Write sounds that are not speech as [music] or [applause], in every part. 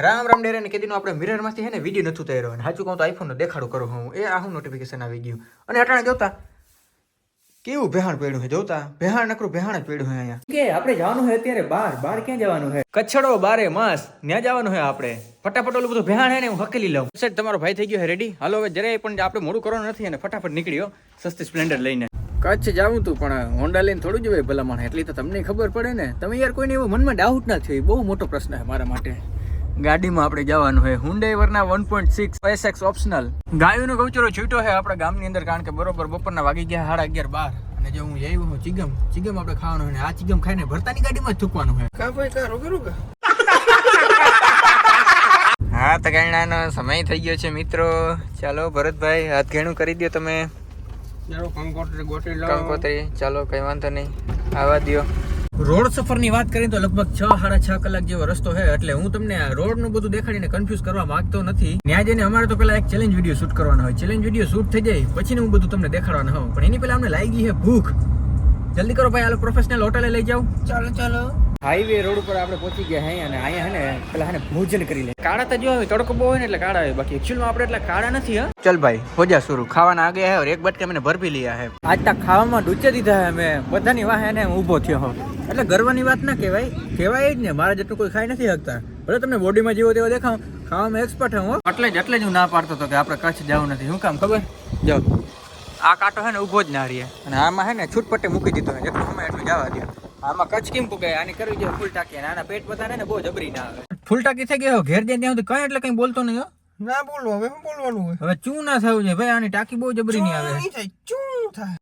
રામ રામ ડેરે ને કીધું આપણે મિરરમાંથી હે ને વીડિયો નથી ઉતાર્યો. અને સાચું કહું તો આઈફોનનો દેખાડો કરું હું. એ આ હું નોટિફિકેશન આવી ગયું. અને અટાણે જોતા કેવું ભેહાણ પડ્યું છે જોતા? ભેહાણ નકરું ભેહાણ જ પડ્યું છે અહીંયા. કે આપણે જવાનું છે અત્યારે બહાર બહાર ક્યાં જવાનું છે કચ્છડો બારે માસ ત્યાં જવાનું છે આપણે? ફટાફટ ઓલું બધું ભેહાણ હે ને હું હકેલી લઉં. સેટ તમારો ભાઈ થઈ ગયો છે રેડી હાલો હવે જરાય પણ આપણે મોડું કરવાનું નથી અને ફટાફટ નીકળ્યો સસ્તી સ્પ્લેન્ડર લઈને. કચ્છ જાવું તું પણ હોન્ડા લઈને થોડું જ હોય ભલામણ. એટલી તો તમને ખબર પડે ને. તમે યાર કોઈને એવો મનમાં ડાઉટ ના થયો બહુ મોટો પ્રશ્ન છે મારા માટે. ગાડીમાં આપણે જવાનું હોય Hyundai Verna one point six SX optional ગાયોનો ગૌચરો છૂટો છે આપણા ગામની અંદર કારણ કે બરોબર બપોરના વાગી ગયા સાડા અગિયાર બાર. અને જો હું જઈ હું ચિગમ ચિગમ આપણે ખાવાનું હોય આ ચિગમ ખાઈને ભરતાની ગાડીમાં જ થૂકવાનું હોય કા ભાઈ કા રોકે રોકે [laughs] હા તગાણાનો સમય થઈ ગયો છે મિત્રો. ચાલો ભરતભાઈ હાથ ઘેણું કરી દો તમે. ચાલો કંકોત્રી ચાલો કઈ વાંધો નહીં. આવા દ્યો. રોડ સફરની વાત કરીએ તો લગભગ છ, સાડા છ કલાક જેવો રસ્તો છે. એટલે હું તમને રોડનું બધું દેખાડીને કન્ફ્યુઝ કરવા માંગતો નથી. ત્યાં જઈને અમારે તો પહેલાં એક ચેલેન્જ વીડિયો શૂટ કરવાનો હોય. ચેલેન્જ વીડિયો શૂટ થઈ જાય, પછી હું બધું તમને દેખાડવાનો હોઉં. પણ એની પહેલાં અમને લાગી છે ભૂખ. જલ્દી કરો ભાઈ આ પ્રોફેશનલ હોટલે લઈ જાઓ. ચાલો ચાલો. હાઈવે રોડ ઉપર આપણે પહોંચી ગયા હે અને અહીંયા હે ને પેલા હે ને ભોજન કરી લે. કાળા તો જો તડકો બહુ હોય ને એટલે કાળા હોય. બાકી એકચ્યુઅલમાં આપણે એટલા કાળા નથી હા? ચલ ભાઈ હોજા શરૂ. ખાવાના આગે હે એક બટકે મને ભરપી લીયા હે. આજ તક ખાવામાં ડૂચે દીધા હે મેં બધાની વાહે ને ઊભો થયો હો. એટલે ગર્વની વાત ના કહેવાય. કહેવાય જ ને મારા જેટલું કોઈ ખાઈ નથી શકતા. ભલે તમને બોડીમાં જેવો તેવો દેખાવ ખાવામાં એક્સપર્ટ હું. એટલે જ એટલે જ હું ના પાડતો હતો કે આપણે કચ્છ જવું નથી. શું કામ ખબર? જાઓ આ કાંટો હે ને ઊભો જ ના રહીએ અને આમાં હે ને છૂટપટ્ટે મૂકી દીધો હે. જેટલું સમય એટલું જવા દે આમાં કચ્છ કેમ પુગાય આની કરવી જોઈએ ફૂલ ટાંકી. આના પેટ બધાને ને બહુ જબરી ના આવે. ફૂલ ટાંકી થઈ ગયો ઘેર જઈને ત્યાં સુધી કઈ એટલે કઈ બોલતો નહીં ના બોલો હવે શું બોલવાનું હોય? હવે ચૂ ના થવું છે ભાઈ આની ટાંકી બહુ જબરી નહીં આવે. ચૂ થાય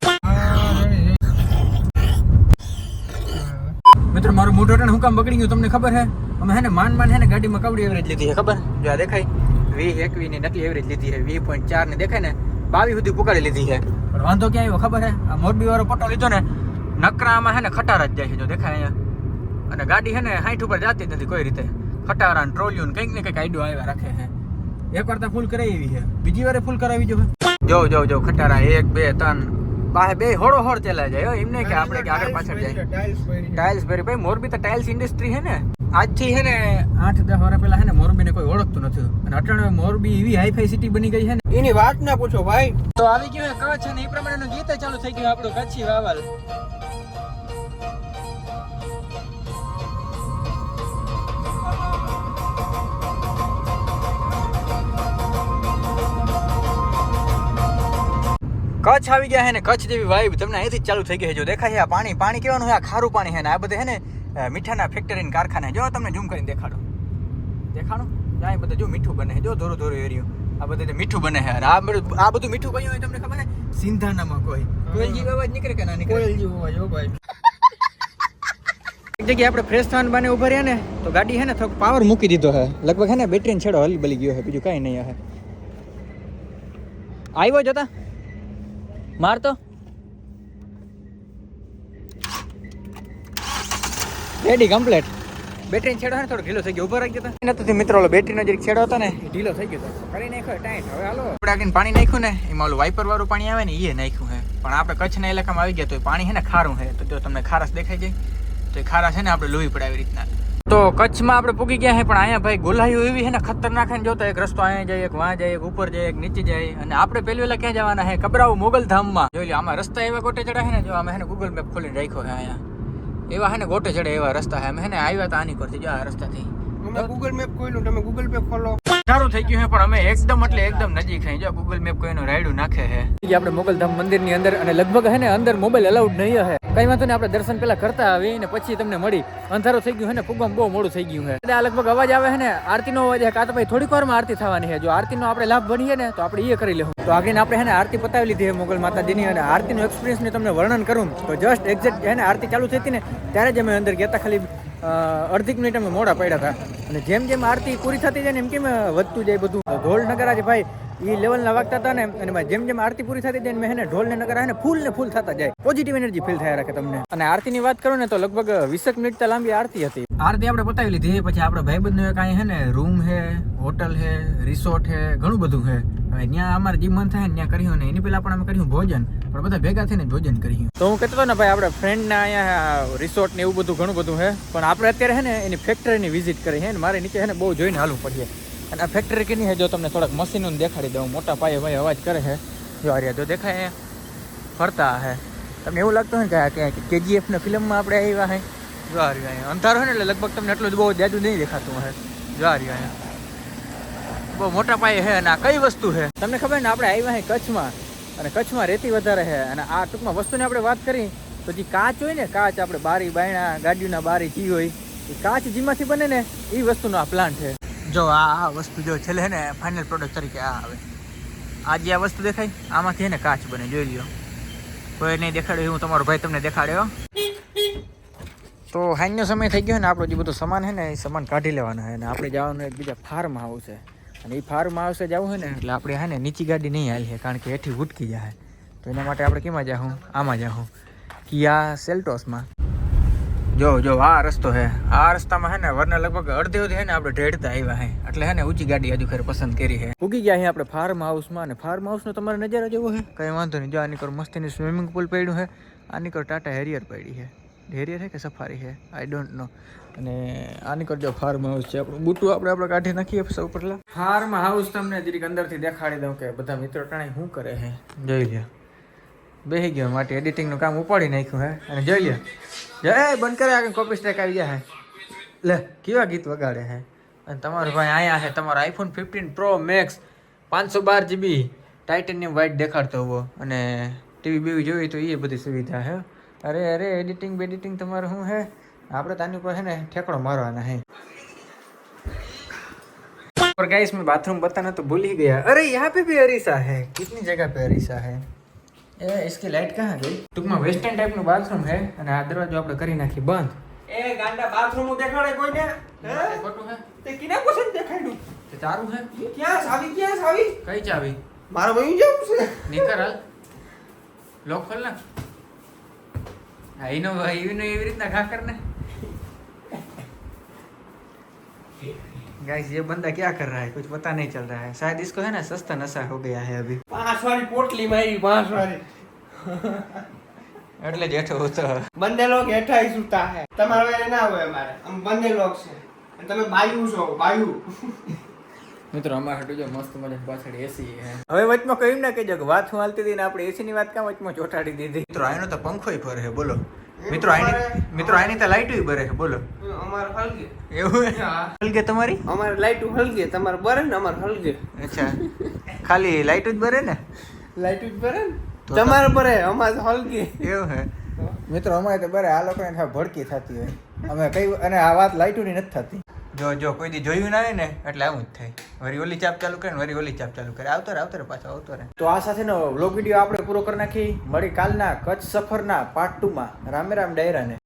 મિત્રો મારું મોટો ટન હું કામ બગડી ગયું. તમને ખબર હે? અમે હે ને માન માન હે ને ગાડીમાં કવડી એવરેજ લીધી છે ખબર? જો આ દેખાય. વી એકવી ની નકલી એવરેજ લીધી છે. વી પોઈન્ટ ચાર ને દેખાય ને બાવી સુધી પુકાડી લીધી છે. પણ વાંધો ક્યાં આવ્યો ખબર હે? આ મોરબી વાળો પટ્ટો લીધો ને નકરામાં હે ને ખટારા જ જાય છે, જો દેખાય અહીંયા. અને ગાડી હે ને હાઈઠ ઉપર જાતી જ નથી કોઈ રીતે. ખટારા ને ટ્રોલિયું કંઈક ને કંઈક આઈડિયો આવ્યા રાખે છે એક વાર તો ફૂલ કરાવી છે બીજી વારે ફૂલ કરાવી જો જો જો, ખટારા એક, બે, ત્રણ. બાહે બે હોળો હોળ ચલાય જાય. એમને કે આપણે કે આગળ પાછળ જાય. ટાઇલ્સ ભરી ભાઈ મોરબી તો ટાઇલ્સ ઇન્ડસ્ટ્રી હે ને. આજથી હે ને આઠ દસ વર્ષ પહેલા હે ને મોરબી ને કોઈ ઓળખતું નથી. અને અટાણે મોરબી એવી હાઈફાઈ સિટી બની ગઈ છે ને. એની વાત ના પૂછો ભાઈ. તો આવી ગયું હે કચ્છ ને એ પ્રમાણેનું ગીત ચાલુ થઈ ગયું આપણું કચ્છી વાવલ. કચ્છ આવી ગયા હે ને કચ્છ જેવી વાઇબ તમને અહીંથી જ ચાલુ થઈ ગઈ છે જો દેખાય છે આ પાણી પાણી કેવાનું છે આ ખારું પાણી છે ને આ બધે છે ને અ, મીઠાના ફેક્ટરી ને કારખાના જો તમને ઝૂમ કરીને દેખાડો. દેખાડો? જાય બધે જો મીઠું બને છે જો ધોરો ધોરો એરિયો. આ બધે જે મીઠું બને છે અને આ બધું આ બધું મીઠું કયું હોય તમને ખબર છે સિંધાનામાં કોઈ. કોઈલ જેવી અવાજ નીકળે કે ના નીકળે? કોયલ જેવું હોય જો ભાઈ. એક જગ્યાએ આપણે ફ્રેશ થવાને બાને ઊભા રહ્યા ને તો ગાડી છે ને થોડોક પાવર મૂકી દીધો છે લગભગ છે ને બેટરીને છેડો હલી બલી ગયો છે બીજું કાંઈ નહીં હે. આવ્યો જતા મારતો રેડી કમ્પ્લીટ બેટરી છેડો છે ને થોડો ઢીલો થઈ ગયો. ઊભો રાખી દેતા નથી મિત્રો બેટરી નો જરીક છેડો હતો ને. ઢીલો થઈ ગયો કરી નાખ્યો ટાઈટ. હવે હાલો. આપણે પાણી નાખ્યું ને એમાં ઓલું વાઇપર વાળું પાણી આવે ને એ નાખ્યું હે. પણ આપણે કચ્છના ઇલાકામાં આવી ગયા તો એ પાણી છે ને ખારું છે તો જો તમને ખારસ દેખાઈ જાય. તો એ ખારસ છે ને આપણે લોહી પડે આવી રીતના. તો કચ્છમાં આપણે પૂગી ગયા છે પણ અહીંયા ભાઈ ગોલાઈઓ એવી છે ને ખતરનાક ને જોતા એક રસ્તો અહીંયા જાય એક વાં જાય એક ઉપર જાય એક નીચે જાય. અને આપણે પેલી વેલા ક્યાં જવાના છે કબરાવ મોગલ ધામમાં. જોઈ લો આમાં રસ્તા એવા ગોટે ચડ્યા છે ને જો અમે છે ને ગૂગલ મેપ ખોલીને રાખ્યો છે અહીંયા. એવા છે ને ગોટે ચડે એવા રસ્તા છે અમે છે ને આવ્યા હતા આની કરતી જો આ રસ્તાથી. ગૂગલ મેપ ખોલ્યું તમે ગૂગલ મેપ ખોલો. સારું થઈ ગયું છે પણ અમે એકદમ એટલે એકદમ નજીક છે જો ગૂગલ મેપ કોઈનું રાયડું નાખે છે આપણે મોગલ ધામ મંદિરની અંદર અને લગભગ હે ને અંદર મોબાઈલ અલાઉડ નહીં હે. કઈ વાંધો નહીં, આપણે દર્શન પેલા કરતા આવી ને પછી તમને મળી. અંધારું થઈ ગયું છે ને, ફુગમ બહુ મોડું થઈ ગયું છે. આ લગભગ અવાજ આવે છે ને આરતી નો અવાજ કાં તો ભાઈ થોડીક વારમાં આરતી થવાની છે. જો આરતી નો આપણે લાભ બનીએ ને, તો આપણે એ કરી લેવું તો આગળ આપણે છે ને, આરતી પતાવી લીધી છે મોગલ માતાજીની અને આરતીનો એક્સપિરિયન્સ ને તમને વર્ણન કરું. તો જસ્ટ એક્ઝેક્ટ છે ને, આરતી ચાલુ થઈ હતી ને, ત્યારે જ અમે અંદર ગયા હતા ખાલી અડધી મિનિટ અમે મોડા પડ્યા હતા. અને જેમ જેમ આરતી પૂરી થતી જાય ને, એમ કેમ વધતું જાય બધું. ઢોલ નગરા છે ભાઈ એ લેવલના વાગતા હતા ને અને જેમ જેમ આરતી પૂરી થતી જાય મેં ઢોલ ને નગર હે ને ફૂલ ને ફૂલ થતા જાય. પોઝિટિવ એનર્જી ફીલ થયા રાખે તમને. અને આરતીની વાત કરો ને તો લગભગ વીસક મિનિટ લાંબી આરતી હતી. આરતી આપણે પતાવી લીધી પછી આપણે ભાઈબંધનો એક અહીં હે ને રૂમ હે હોટલ હે રિસોર્ટ હે ઘણું બધું હે. હવે ત્યાં અમારે જે મન થાય ને ત્યાં કર્યું ને એની પહેલા પણ અમે કર્યું ભોજન પણ બધા ભેગા થઈને ભોજન કર્યું. તો હું કહેતો હતો ને ભાઈ આપણે ફ્રેન્ડના અહીંયા રિસોર્ટ ને એવું બધું ઘણું બધું છે પણ આપણે અત્યારે હે ને એની ફેક્ટરીની વિઝિટ કરી હે ને મારે નીચે હે ને બહુ જોઈને હાલવું પડશે. અને આ ફેક્ટરી કેની છે જો તમને થોડાક મશીનો દેખાડી દઉં. મોટા પાયે ભાઈ અવાજ કરે છે જો તો દેખાય અહીંયા. ફરતા હે. તમને એવું લાગતું હોય ને કે આ ક્યાંક કેજીએફ ફિલ્મમાં આપણે આવ્યા હે? જો આ રહ્યા અહીંયા. અંધારો હોય ને એટલે લગભગ તમને એટલું જ બહુ જાજુ નહીં દેખાતું હે. જો અહીંયા. બહુ મોટા પાયે છે અને આ કઈ વસ્તુ છે તમને ખબર ને, આપણે આવ્યા હે કચ્છમાં. અને કચ્છમાં રેતી વધારે છે અને આ ટૂંકમાં વસ્તુની આપણે વાત કરી, તો જે કાચ હોય ને, કાચ આપણે બારી બાયણા, ગાડીઓના બારી જી હોય, એ કાચ જેમાંથી બને ને, એ વસ્તુનો આ પ્લાન્ટ છે જો આ વસ્તુ જો છેલ્લે છે ને ફાઇનલ પ્રોડક્ટ તરીકે આ આવે. આ જે આ વસ્તુ દેખાય, આમાંથી એને કાચ બને, જોઈ લ્યો. કોઈ નહીં દેખાડ્યું હું તમારો ભાઈ તમને દેખાડ્યો તો હાઈનો સમય થઈ ગયો ને, આપણો જે બધો સામાન છે ને, એ સામાન કાઢી લેવાનો છે અને આપણે જવાનું એક બીજા ફાર્મ હાઉસ છે અને એ ફાર્મ હાઉસે જવું હોય ને, એટલે આપણે હે ને નીચી ગાડી નહીં આવી કારણ કે હેઠી ઉટકી જાય તો એના માટે આપણે કેમાં જાઉં આમાં જાઉં કિયા સેલ્ટોસમાં. જો જો આ રસ્તો છે આ રસ્તામાં હે ને વરના લગભગ અડધે અડધે હે ને આપણે ઢેડતા આવ્યા હે. એટલે હે ને ઊંચી ગાડી હજુ ખરે પસંદ કરી હે. ઉગી ગયા હે આપણે ફાર્મ હાઉસમાં અને ફાર્મ હાઉસનો તમારે નજારો જેવો હે? કંઈ વાંધો નહીં. જો આની કર મસ્તીની સ્વિમિંગ પુલ પડ્યું હે. આની કર ટાટા હેરિયર પડી છે હેરિયર હે કે સફારી હે? આઈ ડોન્ટ નો અને આની કર જો ફાર્મ હાઉસ છે આપણું. બુટું આપણે આપણે કાઢી નાખીએ સૌ પહેલાં ફાર્મ હાઉસ તમને જરીક અંદરથી દેખાડી દઉં કે બધા મિત્રો ટાણે શું કરે હે? જોઈ લ્યો. બેસી ગયો માટે એડિટિંગનું કામ ઉપાડી નાખ્યું હે અને જોઈ લ્યો જય બંધ કરે આગળ કોપી સ્ટ્રાઇક આવી જાય હે લે કેવા ગીત વગાડે હે અને તમારો ભાઈ અહીંયા છે તમારો આઈફોન ફિફ્ટીન પ્રો મેક્સ પાંચસો બાર જીબી ટાઇટેનિયમ વ્હાઇટ દેખાડતો હોવો અને ટીવી બીવી જોઈ તો એ બધી સુવિધા હે અરે અરે એડિટિંગ બેડિટિંગ તમારું શું હે આપણે તાની ઉપર છે ને ઠેકડો મારવાના હે और गाइस मैं बाथरूम बताना तो भूल ही गया अरे यहाँ पे भी अरीसा है कितनी जगह पे अरीसा है ए इसकी लाइट कहाँ गई ટૂંકમાં વેસ્ટર્ન ટાઈપનું બાથરૂમ છે અને આ દરવાજો આપણે કરી નાખી બંધ એ ગાંડા બાથરૂમ દેખાડે કોઈને હે ખોટું છે તે કિના પસંદ દેખાડ્યું તે તારું છે ક્યાં સાવી ક્યાં સાવી કઈ ચાવી મારા ભાઈ જવું છે નીકળ હાલ લોક ખોલ ના હા એનો એનો એવી રીતના ઘા કર ને गाइस ये बंदा क्या कर रहा है कुछ पता नहीं चल रहा है शायद इसको है ना सस्ता नशा हो गया है अभी પાંચ વાળી પોટલી મારી પાંચ વાળી [laughs] એટલે જેઠો હતો બંને લોક હેઠા ઈ સૂતા હે તમારે હવે ના હોય અમારે આમ બંને લોક છે અને તમે બાયુ છો બાયુ મિત્રો અમારા હાટુ જો મસ્ત મજા પાછળ એસી હે હવે વચમાં કહ્યું ના કહેજો કે વાત હું હાલતી હતી ને આપણે એસી ની વાત કામ વચમાં ચોટાડી દીધી મિત્રો આનો તો પંખોય ફરે છે બોલો મિત્રો આની મિત્રો આની તો લાઈટુય બરે છે બોલો. અમારે હલગે. એવું હલગે તમારી? અમારે લાઈટ હલગે તમારે બરે ને અમારે હલગે. અચ્છા. ખાલી લાઈટ જ બરે ને? લાઈટ જ બરે ને? તમારે બરે અમારે હલગે. એવું હે? મિત્રો અમારે તો બરે આ લોકોને ભડકી થતી હોય. અમે કઈ અને આ વાત લાઈટોની નથી થતી. જો જો, કોઈ દી જોયું ના ને, એટલે આવું જ થાય. વરી ઓલી ચાપ ચાલુ કરે ને, વરી ઓલી ચાપ ચાલુ કરે. આવતો રહે આવતો રહે, પાછો આવતો રહે. તો આ સાથેનો વ્લોગ વીડિયો આપણે પૂરો કરી નાખી. મળી કાલના કચ્છ સફરના પાર્ટ ટુમાં રામે રામ ડાયરાને.